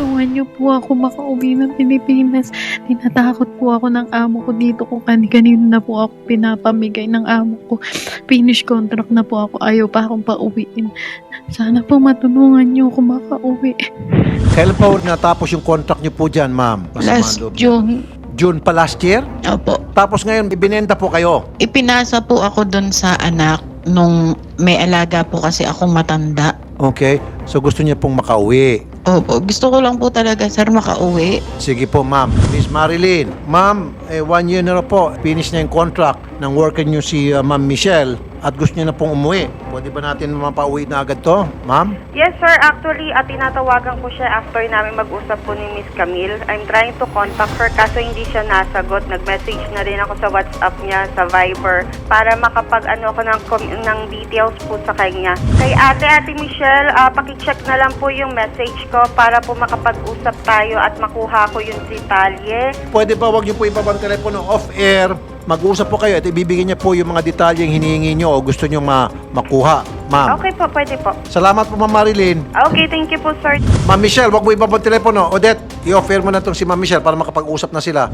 tulungan niyo po ako makauwi ng Pilipinas. Tinatakot po ako ng amo ko dito kung kani-kanino na po ako pinapamigay ng amo ko. Finish contract na po ako. Ayaw pa akong pauwiin. Sana po matulungan niyo ako makauwi. Kailan pa natapos yung contract niyo po dyan, ma'am? Masama Last ang loob. June. June pa last year? Opo. Tapos ngayon, ibinenta po kayo. Ipinasa po ako doon sa anak nung may alaga po kasi akong matanda. Okay. So gusto niya pong makauwi. Opo. Gusto ko lang po talaga, sir, makauwi. Sige po, ma'am. Miss Marilyn. Ma'am, eh, one year na po. Finish na yung contract ng worker niyo si uh, Ma'am Michelle at gusto niya na pong umuwi. Pwede ba natin mapauwi na agad to, ma'am? Yes, sir. Actually, at tinatawagan ko siya after namin mag-usap po ni Miss Camille. I'm trying to contact her kaso hindi siya nasagot. Nag-message na rin ako sa WhatsApp niya, sa Viber, para makapag-ano ko ng, ng details po sa kanya. Kay ate, ate Michelle, uh, pakicheck na lang po yung message ko para po makapag-usap tayo at makuha ko yung detalye. Pwede ba wag niyo po ibabang telepono off-air? Mag-usap po kayo at ibibigay niya po yung mga detalyeng hinihingi niyo o gusto niyo ma makuha, ma'am. Okay po, pwede po. Salamat po, Ma'am Marilyn. Okay, thank you po, sir. Ma'am Michelle, wag mo ibabang telepono. Odette, i-offer mo na tong si Ma'am Michelle para makapag-usap na sila.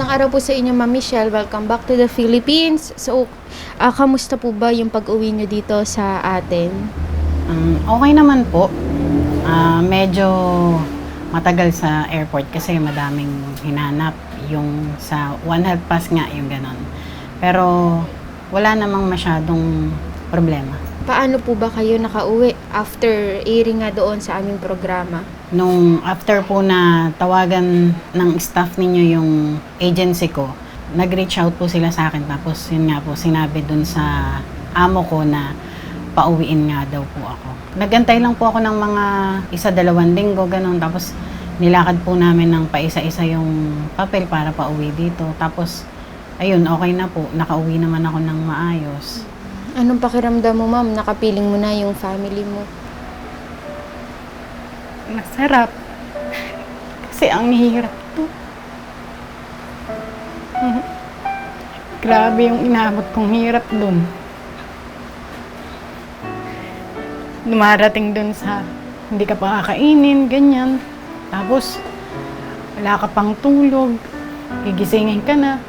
Magandang araw po sa inyo, Ma'am Michelle. Welcome back to the Philippines. So, ah, kamusta po ba yung pag-uwi nyo dito sa atin? Um, okay naman po. Ah, medyo matagal sa airport kasi madaming hinanap. Yung sa One Health Pass nga, yung ganon. Pero wala namang masyadong problema. Paano po ba kayo nakauwi after airing nga doon sa aming programa? Nung after po na tawagan ng staff ninyo yung agency ko, nag-reach out po sila sa akin. Tapos yun nga po, sinabi dun sa amo ko na pauwiin nga daw po ako. Nagantay lang po ako ng mga isa, dalawang linggo, ganun. Tapos nilakad po namin ng paisa-isa yung papel para pauwi dito. Tapos, ayun, okay na po. Nakauwi naman ako ng maayos. Anong pakiramdam mo, Ma'am? Nakapiling mo na yung family mo. Masarap. Kasi ang hirap to. Grabe yung inabot kong hirap dun. Dumarating dun sa hindi ka pa kakainin, ganyan. Tapos, wala ka pang tulog. Gigisingin ka na.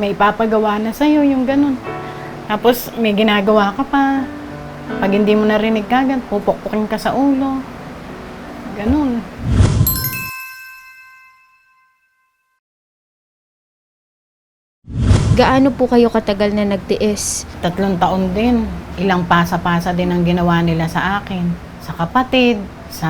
May ipapagawa na sa'yo, yung ganun. Tapos, may ginagawa ka pa. Pag hindi mo narinig kagad, pupukpukin ka sa ulo. Ganun. Gaano po kayo katagal na nagtiis? Tatlong taon din. Ilang pasa-pasa din ang ginawa nila sa akin. Sa kapatid, sa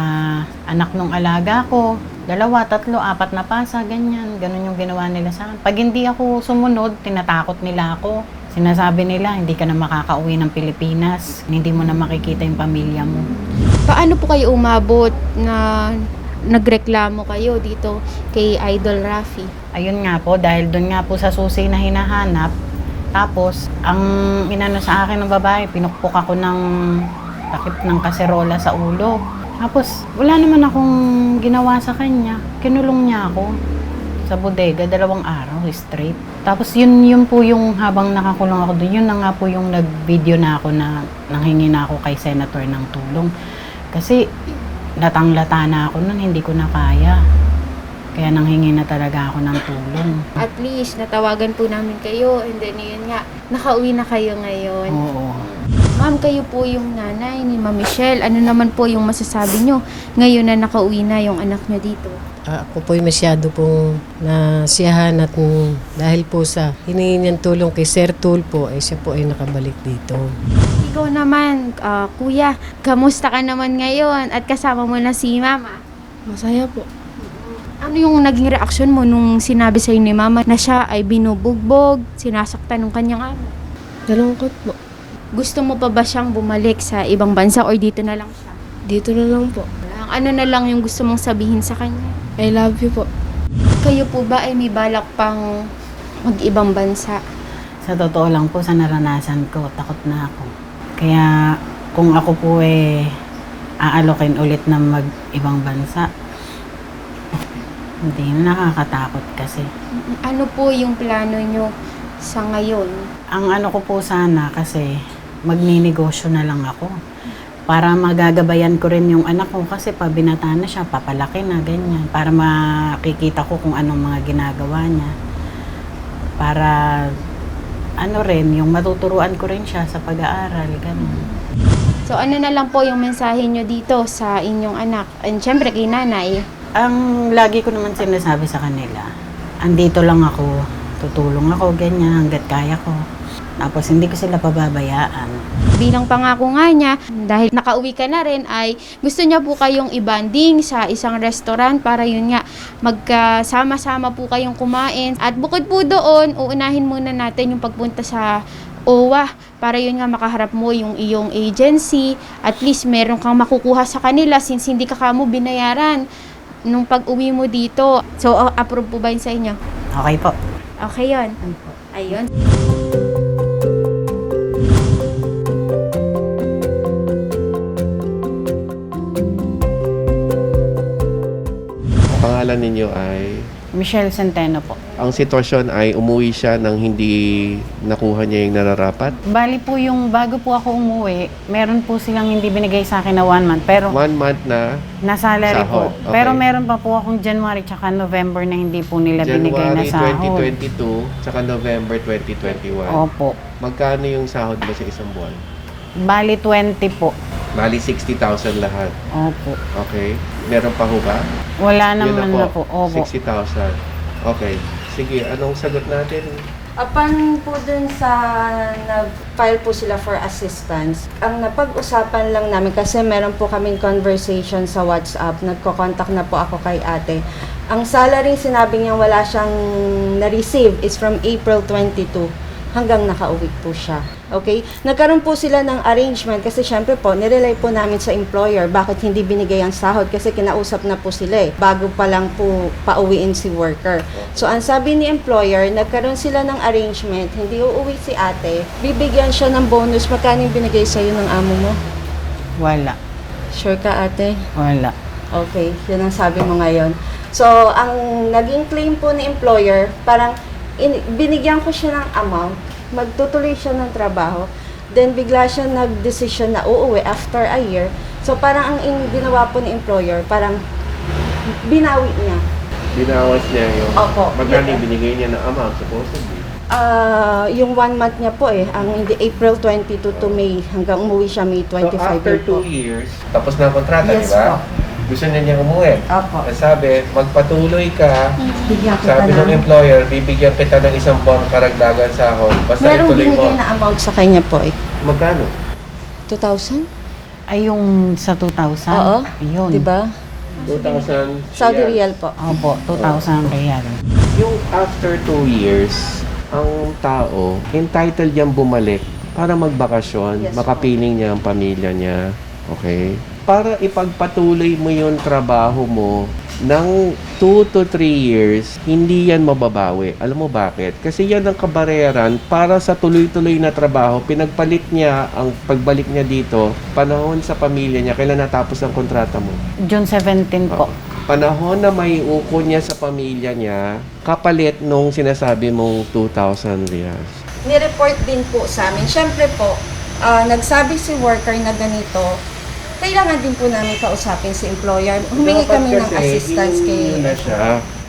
anak nung alaga ko. Dalawa, tatlo, apat na pasa, ganyan. Ganun yung ginawa nila sa akin. Pag hindi ako sumunod, tinatakot nila ako. Sinasabi nila, hindi ka na makakauwi ng Pilipinas. Hindi mo na makikita yung pamilya mo. Paano po kayo umabot na nagreklamo kayo dito kay Idol Rafi? Ayun nga po, dahil doon nga po sa susi na hinahanap, tapos, ang inano sa akin ng babae, pinukpok ako ng takip ng kaserola sa ulo. Tapos, wala naman akong ginawa sa kanya. Kinulong niya ako sa bodega, dalawang araw, straight. Tapos, yun, yun po yung habang nakakulong ako doon, yun na nga po yung nag-video na ako na nanghingi na ako kay senator ng tulong. Kasi, latang-lata na ako nun, hindi ko na kaya. Kaya nanghingi na talaga ako ng tulong. At least, natawagan po namin kayo and then yun nga, nakauwi na kayo ngayon. Oo. Ma'am, kayo po yung nanay ni Ma'am Michelle. Ano naman po yung masasabi nyo ngayon na nakauwi na yung anak nyo dito? Ah, ako po'y masyado pong nasiyahan at dahil po sa hiningi niyang tulong kay Sir Tulpo, ay siya po ay nakabalik dito. Ikaw naman, ah, kuya, kamusta ka naman ngayon at kasama mo na si Mama? Masaya po. Ano yung naging reaksyon mo nung sinabi sa'yo ni Mama na siya ay binubugbog, sinasaktan ng kanyang amo? Nalungkot po. Gusto mo pa ba siyang bumalik sa ibang bansa or dito na lang siya? Dito na lang po. Ano na lang yung gusto mong sabihin sa kanya? I love you po. Kayo po ba ay may balak pang mag-ibang bansa? Sa totoo lang po, sa naranasan ko, takot na ako. Kaya kung ako po eh aalokin ulit ng mag-ibang bansa, hindi na nakakatakot kasi. Ano po yung plano nyo sa ngayon? Ang ano ko po sana kasi magninegosyo na lang ako. Para magagabayan ko rin yung anak ko kasi pag binata na siya, papalaki na, ganyan. Para makikita ko kung anong mga ginagawa niya. Para ano rin, yung matuturuan ko rin siya sa pag-aaral, ganun. So ano na lang po yung mensahe nyo dito sa inyong anak? And syempre kay nanay. Ang lagi ko naman sinasabi sa kanila, andito lang ako, tutulong ako, ganyan, hanggat kaya ko. Tapos hindi ko sila pababayaan. Bilang pangako nga niya, dahil nakauwi ka na rin, ay gusto niya po kayong ibanding sa isang restaurant para yun nga, magkasama-sama po kayong kumain. At bukod po doon, uunahin muna natin yung pagpunta sa OWA para yun nga makaharap mo yung iyong agency. At least meron kang makukuha sa kanila since hindi ka kamo binayaran nung pag-uwi mo dito. So, uh, approve po ba yun sa inyo? Okay po. Okay yun. Ayun. Ang pangalan ninyo ay Michelle Centeno po. ang sitwasyon ay umuwi siya nang hindi nakuha niya yung nararapat. Bali po yung bago po ako umuwi, meron po silang hindi binigay sa akin na one month. Pero One month na na salary po. Sahod, okay. Pero meron pa po akong January tsaka November na hindi po nila binigay na January sahod. 2022 tsaka November 2021. Opo. Magkano yung sahod mo sa isang buwan? Bali 20 po. Bali 60,000 lahat. Opo. Okay. Meron pa ho ba? Wala Yun naman na po. Opo. 60,000. Okay. Sige, anong sagot natin? Upon po dun sa nag-file po sila for assistance, ang napag-usapan lang namin kasi meron po kaming conversation sa WhatsApp, nagko-contact na po ako kay ate. Ang salary sinabi niya wala siyang na-receive is from April 22 hanggang nakauwi po siya. Okay? Nagkaroon po sila ng arrangement kasi syempre po, nirelay po namin sa employer bakit hindi binigay ang sahod kasi kinausap na po sila eh, bago pa lang po pauwiin si worker. So, ang sabi ni employer, nagkaroon sila ng arrangement, hindi uuwi si ate, bibigyan siya ng bonus, magkano yung binigay sa'yo ng amo mo? Wala. Sure ka ate? Wala. Okay, yun ang sabi mo ngayon. So, ang naging claim po ni employer, parang in, binigyan ko siya ng amount, magtutuloy siya ng trabaho, then bigla siya nag-decision na uuwi after a year. So, parang ang in, ginawa po ni employer, parang binawi niya. Binawas niya yung... Opo. Magkano yung binigay niya na amount supposedly? Ah, yung one month niya po eh, ang hindi April 22 to May, hanggang umuwi siya May 25 so after po. 2 years, tapos na ang kontrata, Yes di ba? po. Gusto niya niya umuwi. Opo. Ang Sabi, magpatuloy ka. Bigyan kita Sabi ng ng... employer, bibigyan kita ng isang buwang karagdagan sahod. Basta Merong ituloy mo. binigay na amount sa kanya po eh. Magkano? 2,000? Ay, yung sa 2,000? Oo. Yun. Diba? 2,000 Saudi riyal. Real po. Opo, 2,000 real. Yung after 2 years, ang tao, entitled niyang bumalik para magbakasyon, Yes, makapiling niya ang pamilya niya. Okay? Para ipagpatuloy mo yung trabaho mo ng 2 to 3 years, hindi yan mababawi. Alam mo bakit? Kasi yan ang kabareran para sa tuloy-tuloy na trabaho. Pinagpalit niya ang pagbalik niya dito, panahon sa pamilya niya, kailan natapos ang kontrata mo? June 17 po. panahon na may uko niya sa pamilya niya, kapalit nung sinasabi mong 2,000 reals. Ni-report din po sa amin. Siyempre po, ah, nagsabi si worker na ganito, kailangan din po namin kausapin si employer. Humingi Dapat kami ng kasi, assistance kay... na siya.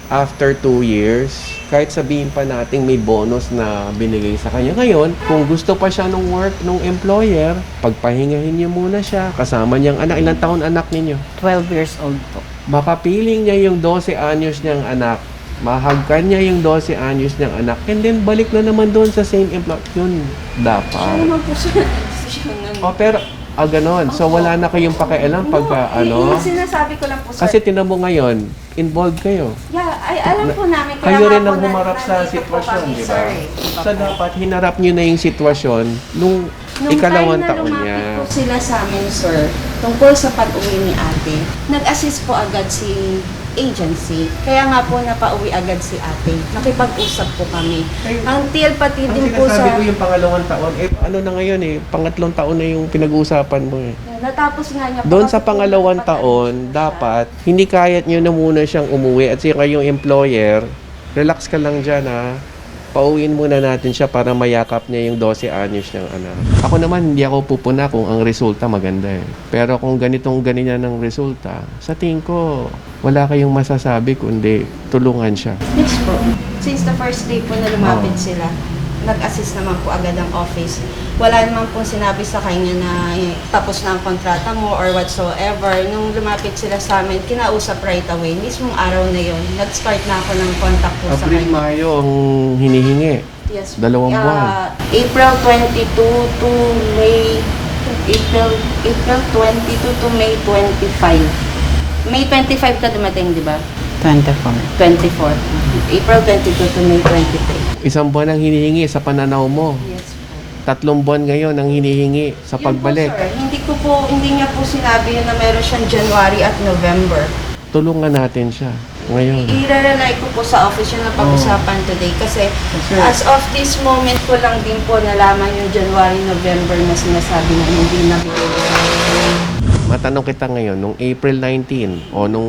After 2 years, kahit sabihin pa natin may bonus na binigay sa kanya. Ngayon, kung gusto pa siya ng work ng employer, pagpahingahin niyo muna siya. Kasama niyang anak. Ilang taon anak ninyo? 12 years old po. makapiling niya yung 12 anyos niyang anak, mahagkan niya yung 12 anyos niyang anak, and then balik na naman doon sa same employer. Yun, Siya dapat. naman po siya. Siya. O, pero, ah, ganon. So, wala na kayong pakialam pagka, No, ano? yung sinasabi ko lang po, sir. Kasi tinan mo ngayon, involved kayo. yeah, ay, alam po namin. Kaya Kayo nga rin po ang na- humarap sa nandito po sitwasyon, kami, di sir, ba? eh. So, dapat hinarap niyo na yung sitwasyon nung Nung ikalawang time na taon lumapit niya. po sila sa amin, sir, tungkol sa pag-uwi ni ate, nag-assist po agad si agency. Kaya nga po napauwi agad si ate. Nakipag-usap po kami. Until pati Ang din po sinasabi sa... ko yung pangalawang taon, eh ano na ngayon eh, pangatlong taon na yung pinag-uusapan mo eh. Natapos nga niya po Doon kasi sa po pangalawang napag- taon, dapat hindi kayat nyo na muna siyang umuwi at saka yung employer, relax ka lang dyan ha. Pauwiin muna natin siya para mayakap niya yung 12 anyos niyang anak. Ako naman, hindi ako pupuna kung ang resulta maganda eh. Pero kung ganitong ganyan ng resulta, sa tingin ko, wala kayong masasabi kundi tulungan siya. Yes po. Since the first day po na lumapit Oo. sila, nag-assist naman po agad ang office. Wala naman pong sinabi sa kanya na eh, tapos na ang kontrata mo or whatsoever. Nung lumapit sila sa amin, kinausap right away. Mismong araw na yon, nag-start na ako ng contact po sa April, kanya. Mayo ang hinihingi. Yes. Dalawang Ah, buwan. April 22 to May April April 22 to May 25. May 25 ka dumating, di ba? 24. 24. April 22 to May 23. Isang buwan ang hinihingi sa pananaw mo. Yes po. Tatlong buwan ngayon ang hinihingi sa Yun pagbalik. Po, sir. Hindi ko po, hindi niya po sinabi yun na meron siyang January at November. Tulungan natin siya ngayon. I-rely ko po sa office yun na pag-usapan today kasi as of this moment ko lang din po nalaman yung January, November na sinasabi na hindi na Matanong kita ngayon, nung April 19 o nung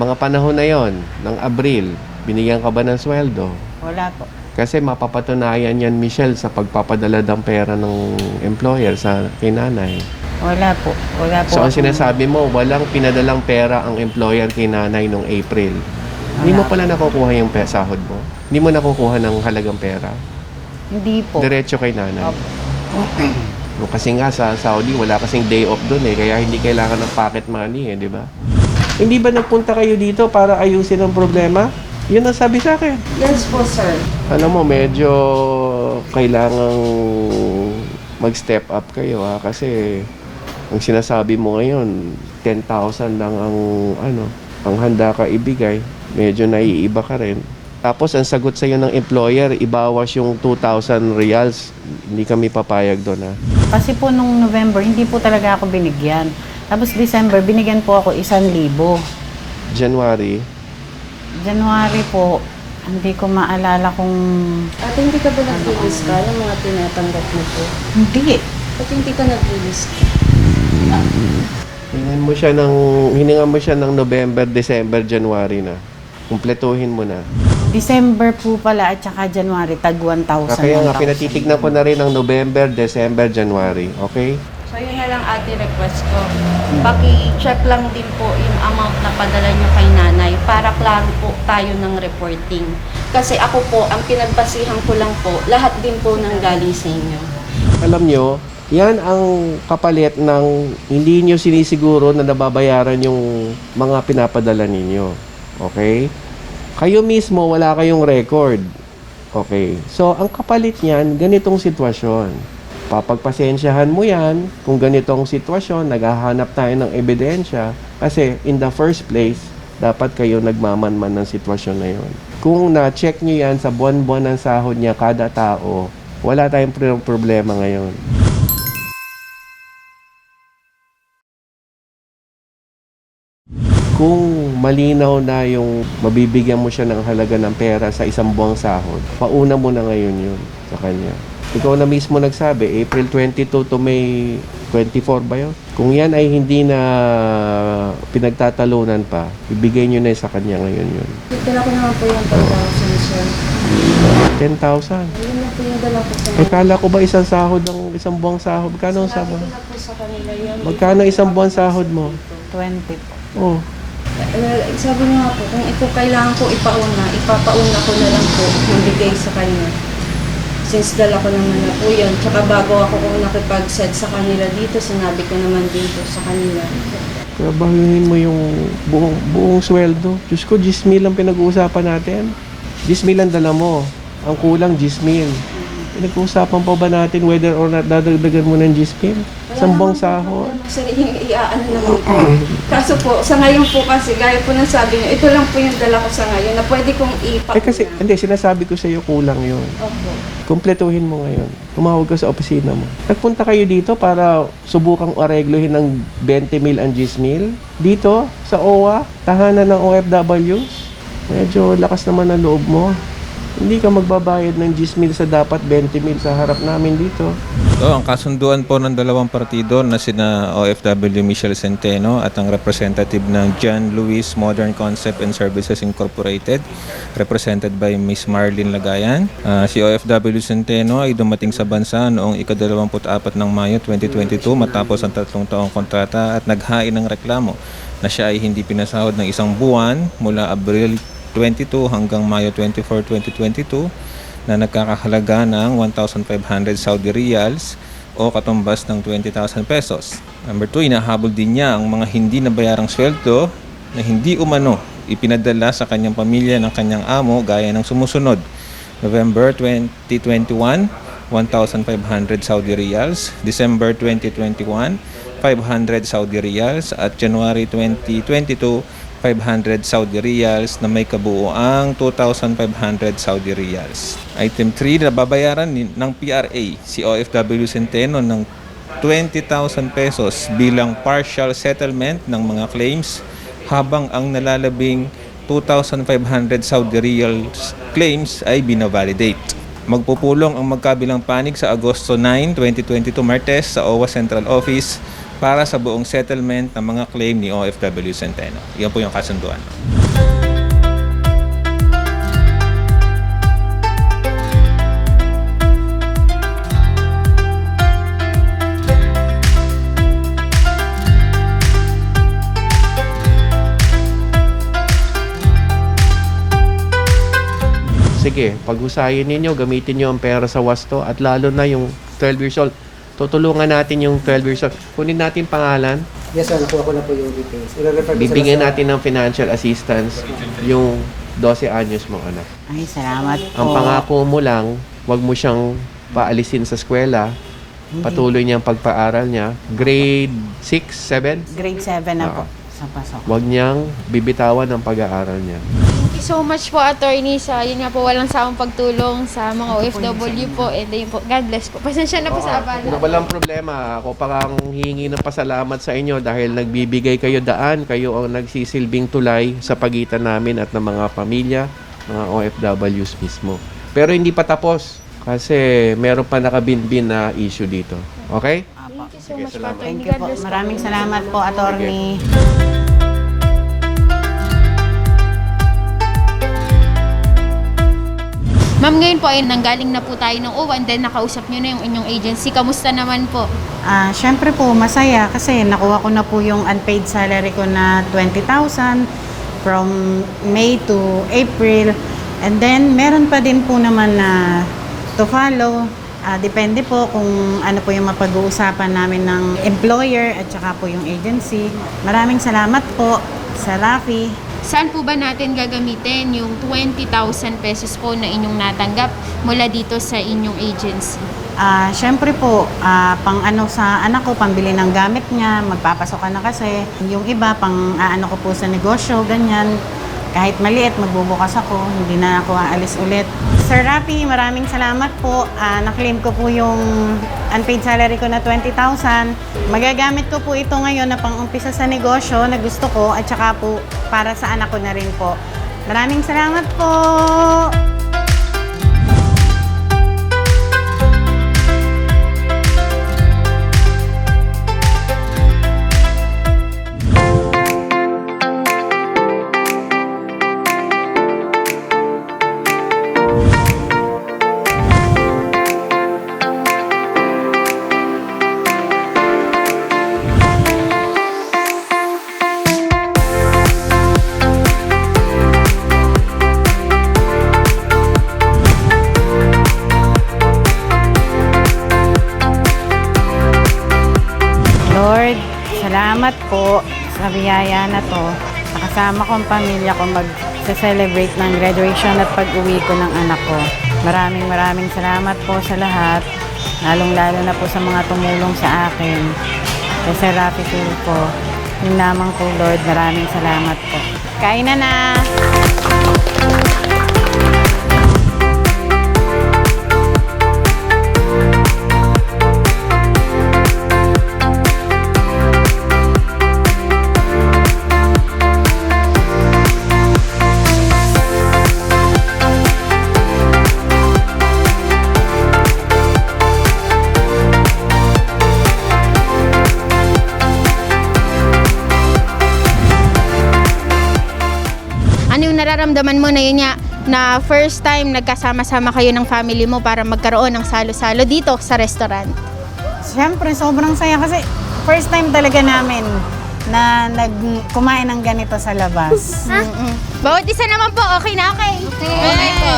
mga panahon na yon, ng Abril, binigyan ka ba ng sweldo? Wala po. Kasi mapapatunayan yan, Michelle, sa pagpapadala ng pera ng employer sa kay nanay. Wala po. Wala po. So, ang akong- sinasabi mo, walang pinadalang pera ang employer kay nanay nung April. Hindi mo pala nakukuha yung pe- sahod mo? Hindi mo nakukuha ng halagang pera? Hindi po. Diretso kay nanay? Opo. No, kasi nga sa Saudi, wala kasing day off doon eh. Kaya hindi kailangan ng pocket money eh, di ba? Hindi ba nagpunta kayo dito para ayusin ang problema? Yun ang sabi sa akin. Yes po, sir. Alam mo, medyo kailangang mag-step up kayo ha. Kasi ang sinasabi mo ngayon, 10,000 lang ang ano, ang handa ka ibigay. Medyo naiiba ka rin. Tapos ang sagot sa iyo ng employer, ibawas yung 2,000 reals. Hindi kami papayag doon ha. Kasi po nung November, hindi po talaga ako binigyan. Tapos December, binigyan po ako isang libo. January, January po, hindi ko maalala kung... Ate, hindi ka ba nag-release ka ng mga tinatanggap mo po? Hindi. Ba't hindi ka nag-release ka? hiningan mo siya ng hiningan mo siya ng November, December, January na. Kumpletuhin mo na. December po pala at saka January, tag 1,000. Ah, Kaya nga 1,000. pinatitignan ko na rin ang November, December, January. Okay? So, yun na lang ate request ko. Paki-check lang din po yung amount na padala nyo kay nanay para klaro po tayo ng reporting. Kasi ako po, ang pinagbasihan ko lang po, lahat din po ng galing sa inyo. Alam nyo, yan ang kapalit ng hindi nyo sinisiguro na nababayaran yung mga pinapadala ninyo. Okay? Kayo mismo, wala kayong record. Okay? So, ang kapalit niyan, ganitong sitwasyon. Papagpasensyahan mo yan kung ganitong sitwasyon, naghahanap tayo ng ebidensya kasi in the first place, dapat kayo nagmamanman ng sitwasyon na yon. Kung na-check nyo yan sa buwan-buwan ng sahod niya kada tao, wala tayong pro- problema ngayon. Kung malinaw na yung mabibigyan mo siya ng halaga ng pera sa isang buwang sahod, pauna mo na ngayon yun sa kanya. Ikaw na mismo nagsabi, April 22 to May 24 ba yun? Kung yan ay hindi na pinagtatalunan pa, ibigay nyo na sa kanya ngayon yun. Dala ko naman po yung 10,000, sir. 10,000. Yun na po yung dala ko sa Eh, kala ko ba isang sahod ng isang buwang sahod? Magkano ang sahod? ko na po sa kanila yun. Magkano isang buwan sahod mo? 20 po. Oh, Eh, sabi niyo nga po, kung ito kailangan ko ipauna, ipapauna ko na lang po yung bigay sa kanya. Since dala ko naman na po yun. Tsaka bago ako kung nakipag-set sa kanila dito, sinabi ko naman dito sa kanila. trabahuhin mo yung buong, buong sweldo. Diyos ko, 10 mil ang pinag-uusapan natin. 10 mil ang dala mo. Ang kulang, 10 mil. Pinag-uusapan pa ba natin whether or not dadagdagan mo ng 10 mil? Isang buwang sahod. Sir, yung iaano naman po. Kaso po, sa ngayon po kasi, gaya po ng sabi niyo, ito lang po yung dala ko sa ngayon na pwede kong ipauna. Eh kasi, hindi, sinasabi ko sa iyo kulang yun. Opo. Kumpletuhin mo ngayon. Tumawag ka sa opisina mo. Nagpunta kayo dito para subukang areglohin ng 20 mil ang 10 mil. Dito, sa OWA, tahanan ng OFWs. Medyo lakas naman ang loob mo. Hindi ka magbabayad ng 10 mil sa dapat 20 mil sa harap namin dito. So, ang kasunduan po ng dalawang partido na sina OFW Michelle Centeno at ang representative ng John Lewis Modern Concept and Services Incorporated represented by Miss Marlene Lagayan. Ah, si OFW Centeno ay dumating sa bansa noong ika-24 ng Mayo 2022 matapos ang tatlong taong kontrata at naghain ng reklamo na siya ay hindi pinasahod ng isang buwan mula Abril 22 hanggang Mayo 24, 2022 na nagkakahalaga ng 1,500 Saudi Riyals o katumbas ng 20,000 pesos. Number 2, inahabol din niya ang mga hindi nabayarang sweldo na hindi umano ipinadala sa kanyang pamilya ng kanyang amo gaya ng sumusunod. November 2021, 1,500 Saudi Riyals. December 2021, 500 Saudi Riyals. At January 2022, 500 Saudi Riyals na may kabuoang 2,500 Saudi Riyals. Item 3, nababayaran ng PRA si OFW Centeno ng 20,000 pesos bilang partial settlement ng mga claims habang ang nalalabing 2,500 Saudi Riyals claims ay binavalidate. Magpupulong ang magkabilang panig sa Agosto 9, 2022 Martes sa OWA Central Office para sa buong settlement ng mga claim ni OFW Centeno. Yan po yung kasunduan. Sige, paghusayin ninyo, gamitin nyo ang pera sa wasto at lalo na yung 12 years old. Tutulungan natin yung 12 years old. Kunin natin pangalan, Yes, sir. Nakuha ko na po yung details. I-refer bibigyan natin ng financial assistance yung 12 anyos mo anak. Ay, salamat po. Ang pangako mo lang, wag mo siyang paalisin sa eskwela. Patuloy niyang pagpaaral niya. Grade 6, 7, Grade 7 na po Oo. sa pasok. wag niyang bibitawan ang pag-aaral niya. You so much po, attorney, sa yun nga po, walang sawang pagtulong sa mga OFW po. And yun po, God bless po. Pasensya na po sa abala. Wala- Walang problema. Ako pa ang hihingi ng pasalamat sa inyo dahil nagbibigay kayo daan. Kayo ang nagsisilbing tulay sa pagitan namin at ng mga pamilya, mga OFWs mismo. Pero hindi pa tapos kasi meron pa nakabinbin na issue dito. Okay? Thank you so much po, salamat. attorney. Thank you God po. bless po. Maraming salamat po, attorney. Ma'am, ngayon po ay nanggaling na po tayo ng OWA and then nakausap nyo na yung inyong agency. Kamusta naman po? Ah, syempre po, masaya kasi nakuha ko na po yung unpaid salary ko na 20,000 from May to April. And then, meron pa din po naman na to follow. Ah, depende po kung ano po yung mapag-uusapan namin ng employer at saka po yung agency. Maraming salamat po sa Rafi. Saan po ba natin gagamitin yung 20,000 pesos po na inyong natanggap mula dito sa inyong agency? Ah, syempre po, ah, pang ano sa anak ko, pambili ng gamit niya, magpapasok ka na kasi. Yung iba, pang aano ko po sa negosyo, ganyan. Kahit maliit, magbubukas ako, hindi na ako aalis ulit. Sir Rapi, maraming salamat po. Ah, na-claim ko po yung unpaid salary ko na 20,000. Magagamit ko po ito ngayon na pang-umpisa sa negosyo na gusto ko at saka po para sa anak ko na rin po. Maraming salamat po! Salamat po sa biyaya na to. Nakasama ko ang pamilya ko mag-celebrate ng graduation at pag-uwi ko ng anak ko. Maraming maraming salamat po sa lahat. Lalong-lalo na po sa mga tumulong sa akin. Kay Sir Rafi po. Yun lamang po, Lord. Maraming salamat po. Kain na na! Nararamdaman mo na yun nga, na first time nagkasama-sama kayo ng family mo para magkaroon ng salo-salo dito sa restaurant? Siyempre, sobrang saya kasi first time talaga namin na nag kumain ng ganito sa labas. Mm-mm. Bawat isa naman po, okay na okay? Okay, po.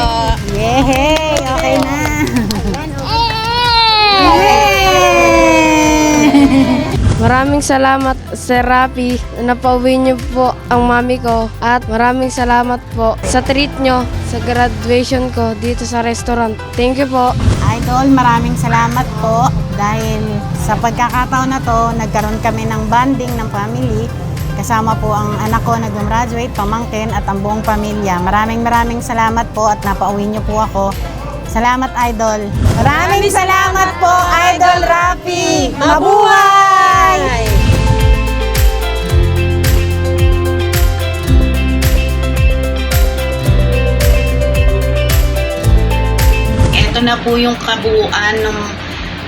Yehey! Okay na! Maraming salamat Sir Rapi. Napauwi niyo po ang mami ko. At maraming salamat po sa treat nyo sa graduation ko dito sa restaurant. Thank you po. Idol, maraming salamat po dahil sa pagkakataon na to, nagkaroon kami ng bonding ng family. Kasama po ang anak ko na gumraduate, pamangkin at ang buong pamilya. Maraming maraming salamat po at napauwi niyo po ako. Salamat, Idol. Maraming salamat po, Idol Rafi. Mabuhay! Ito na po yung kabuuan ng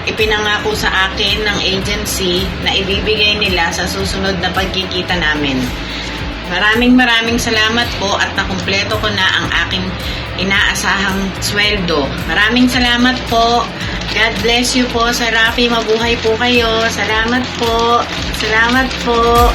ipinangako sa akin ng agency na ibibigay nila sa susunod na pagkikita namin. Maraming maraming salamat po at nakumpleto ko na ang aking inaasahang sweldo. Maraming salamat po. God bless you po, Sir Rafi. Mabuhay po kayo. Salamat po. Salamat po.